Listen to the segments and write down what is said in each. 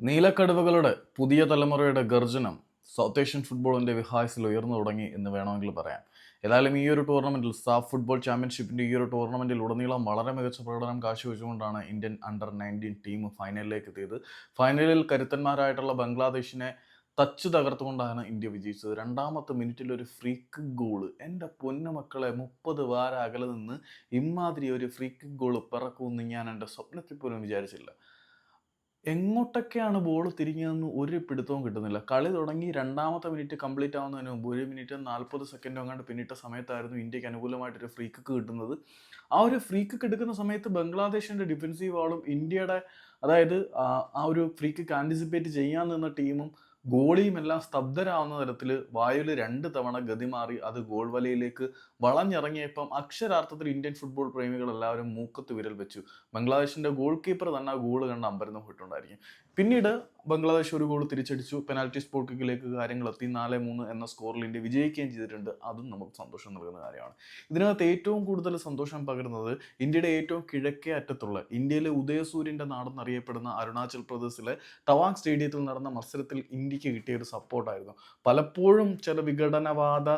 നീലക്കടുവകളുടെ പുതിയ തലമുറയുടെ ഗർജനം south Asian ഫുട്ബോളിന്റെ വിഹായസിൽ ഉയർന്നു തുടങ്ങി എന്ന് വേണമെങ്കിൽ പറയാം. ഏതായാലും ഈ ഒരു ടൂർണമെന്റിൽ സാഫ് ഫുട്ബോൾ ചാമ്പ്യൻഷിപ്പിന്റെ ഈ ഒരു ടൂർണമെന്റിൽ ഉടനീളം വളരെ മികച്ച പ്രകടനം കാഴ്ചവെച്ചുകൊണ്ടാണ് ഇന്ത്യൻ അണ്ടർ നയന്റീൻ ടീം ഫൈനലിലേക്ക് എത്തിയത്. ഫൈനലിൽ കരുത്തന്മാരായിട്ടുള്ള ബംഗ്ലാദേശിനെ തച്ച് തകർത്തുകൊണ്ടാണ് ഇന്ത്യ വിജയിച്ചത്. രണ്ടാമത്തെ മിനിറ്റിൽ ഒരു ഫ്രീക്ക് ഗോൾ എന്റെ പൊന്നു മക്കളെ മുപ്പത് വാര അകലെ നിന്ന് ഇമാതിരി ഒരു ഫ്രീക്ക് ഗോൾ പിറക്കുമെന്ന് ഞാൻ എന്റെ സ്വപ്നത്തിൽ പോലും വിചാരിച്ചില്ല. എങ്ങോട്ടൊക്കെയാണ് ബോൾ തിരിഞ്ഞതെന്ന് ഒരു പിടുത്തവും കിട്ടുന്നില്ല. കളി തുടങ്ങി രണ്ടാമത്തെ മിനിറ്റ് കംപ്ലീറ്റ് ആവുന്നതിന് മുമ്പ് ഒരു മിനിറ്റ് നാൽപ്പത് സെക്കൻഡ് അങ്ങാണ്ട് പിന്നിട്ട സമയത്തായിരുന്നു ഇന്ത്യയ്ക്ക് അനുകൂലമായിട്ടൊരു ഫ്രീ കിക്ക് കിട്ടുന്നത്. ആ ഒരു ഫ്രീ കിക്ക് എടുക്കുന്ന സമയത്ത് ബംഗ്ലാദേശിന്റെ ഡിഫൻസീവ് ആളും ഇന്ത്യയുടെ അതായത് ആ ഒരു ഫ്രീ കിക്ക് ആന്റിസിപ്പേറ്റ് ചെയ്യാൻ നിന്ന ടീമും ഗോളിയും എല്ലാം സ്തബ്ധരാവുന്ന തരത്തിൽ വായുവിൽ രണ്ട് തവണ ഗതി മാറി അത് ഗോൾ വലയിലേക്ക് വളഞ്ഞിറങ്ങിയപ്പം അക്ഷരാർത്ഥത്തിൽ ഇന്ത്യൻ ഫുട്ബോൾ പ്രേമികൾ എല്ലാവരും മൂക്കത്ത് വിരൽ വെച്ചു. ബംഗ്ലാദേശിന്റെ ഗോൾ കീപ്പർ തന്നെ ആ ഗോൾ കണ്ട് അമ്പരന്ന് പോയിട്ടുണ്ടായിരിക്കും. പിന്നീട് ബംഗ്ലാദേശ് ഒരു ഗോൾ തിരിച്ചടിച്ചു. പെനാൽറ്റി സ്പോട്ട് കിക്കിലേക്ക് കാര്യങ്ങൾ എത്തി നാല് മൂന്ന് എന്ന സ്കോറിൽ ഇന്ത്യ വിജയിക്കുകയും ചെയ്തിട്ടുണ്ട്. അതും നമുക്ക് സന്തോഷം നൽകുന്ന കാര്യമാണ്. ഇതിനകത്ത് ഏറ്റവും കൂടുതൽ സന്തോഷം പകരുന്നത് ഇന്ത്യയുടെ ഏറ്റവും കിഴക്കേ അറ്റത്തുള്ള ഇന്ത്യയിലെ ഉദയസൂര്യന്റെ നാടെന്നറിയപ്പെടുന്ന അരുണാചൽ പ്രദേശിലെ തവാങ് സ്റ്റേഡിയത്തിൽ നടന്ന മത്സരത്തിൽ ഇന്ത്യയ്ക്ക് കിട്ടിയ ഒരു സപ്പോർട്ടായിരുന്നു പലപ്പോഴും ചില വിഘടനവാദ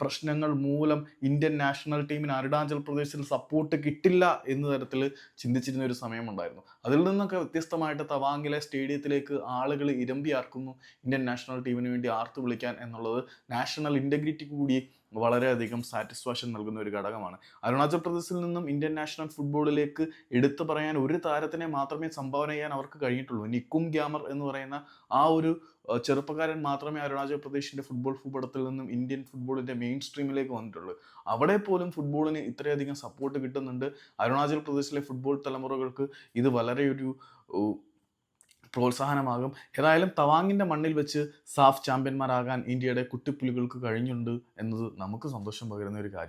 പ്രശ്നങ്ങൾ മൂലം ഇന്ത്യൻ നാഷണൽ ടീമിന് അരുണാചൽ പ്രദേശിൽ സപ്പോർട്ട് കിട്ടില്ല എന്ന തരത്തിൽ ചിന്തിച്ചിരുന്ന ഒരു സമയമുണ്ടായിരുന്നു. അതിൽ നിന്നൊക്കെ വ്യത്യസ്തമായിട്ട് തവാങ്കിലെ സ്റ്റേഡിയത്തിലേക്ക് ആളുകൾ ഇരമ്പിയാർക്കുന്നു ഇന്ത്യൻ നാഷണൽ ടീമിന് വേണ്ടി ആർത്തു വിളിക്കാൻ എന്നുള്ളത് നാഷണൽ ഇന്റഗ്രിറ്റി കൂടി വളരെയധികം സാറ്റിസ്ഫാക്ഷൻ നൽകുന്ന ഒരു ഘടകമാണ്. അരുണാചൽ പ്രദേശിൽ നിന്നും ഇന്ത്യൻ നാഷണൽ ഫുട്ബോളിലേക്ക് എടുത്തു പറയാൻ ഒരു താരത്തിനെ മാത്രമേ സംഭാവന ചെയ്യാൻ അവർക്ക് കഴിഞ്ഞിട്ടുള്ളൂ. നിക്കും ഗ്യാമർ എന്ന് പറയുന്ന ആ ഒരു ചെറുപ്പക്കാരൻ മാത്രമേ അരുണാചൽ പ്രദേശിന്റെ ഫുട്ബോൾ ഭൂപടത്തിൽ നിന്നും ഇന്ത്യൻ ഫുട്ബോളിന്റെ മെയിൻ സ്ട്രീമിലേക്ക് വന്നിട്ടുള്ളൂ. അവിടെ പോലും ഫുട്ബോളിന് ഇത്രയധികം സപ്പോർട്ട് കിട്ടുന്നുണ്ട്. അരുണാചൽ പ്രദേശിലെ ഫുട്ബോൾ തലമുറകൾക്ക് ഇത് വളരെ ഒരു പ്രോത്സാഹനമാകും. ഏതായാലും തവാങ്ങിന്റെ മണ്ണിൽ വെച്ച് സാഫ് ചാമ്പ്യന്മാരാകാൻ ഇന്ത്യയുടെ കുട്ടിപ്പുലികൾക്ക് കഴിഞ്ഞുണ്ട് എന്നത് നമുക്ക് സന്തോഷം പകരുന്ന ഒരു കാര്യമാണ്.